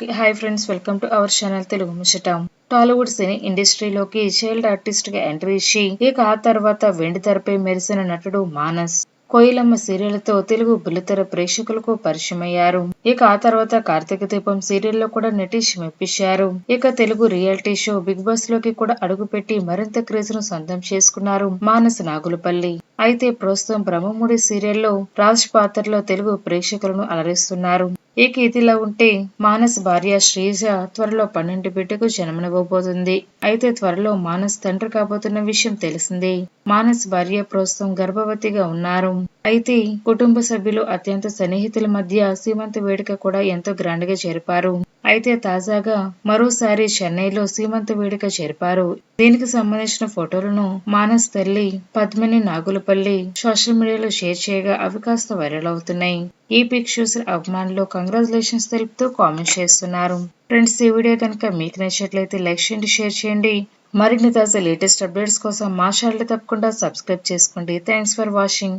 Hi friends welcome to our channel Telugu ముచ్చట Tollywood cine ఇండస్ట్రీలోకి child ఆర్టిస్ట్గా entry ఇచ్చి ఇక ఆ తర్వాత వెండి తెరపై మెరిసిన నటుడు మానస్. కోయిలమ్మ సీరియల్తో తెలుగు బుల్లితెర ప్రేక్షకులకు పరిచయమయ్యారు. ఇక ఆ తర్వాత కార్తీక దీపం సీరియల్లో కూడా నటీష్ మెప్పించారు. ఇక తెలుగు రియాలిటీ షో బిగ్ బాస్లోకి కూడా అడుగుపెట్టి మరింత క్రేజ్ను సొంతం చేసుకున్నారు మానస్ నాగులపల్లి. అయితే ప్రస్తుతం బ్రహ్మముడి సీరియల్లో రాజ్ పాత్రలో తెలుగు ప్రేక్షకులను అలరిస్తున్నారు. ఇక ఇదిలా ఉంటే మానస్ భార్య శ్రీజ త్వరలో పన్నెండు బిడ్డకు జన్మనివ్వబోతుంది. అయితే త్వరలో మానస్ తండ్రి కాబోతున్న విషయం తెలిసిందే. మానస్ భార్య ప్రస్తుతం గర్భవతిగా ఉన్నారు. అయితే కుటుంబ సభ్యులు అత్యంత సన్నిహితుల మధ్య సీమంత వేడుక కూడా ఎంతో గ్రాండ్గా జరిపారు. అయితే తాజాగా మరోసారి చెన్నైలో సీమంత వేడుక జరిపారు. దీనికి సంబంధించిన ఫోటోలను మానస్ తల్లి పద్మిని నాగులపల్లి సోషల్ మీడియాలో షేర్ చేయగా అవి కాస్త వైరల్ అవుతున్నాయి. ఈ పిక్ చూసిన అభిమానులు కంగ్రాచులేషన్స్ తెలుపుతూ కామెంట్ చేస్తున్నారు. ఫ్రెండ్స్ ఈ వీడియో కనుక మీకు నచ్చినట్లయితే లైక్ చేయండి షేర్ చేయండి. మరిన్ని తాజా లేటెస్ట్ అప్డేట్స్ కోసం మా ఛానల్ తప్పకుండా సబ్స్క్రైబ్ చేసుకోండి. Thanks for watching.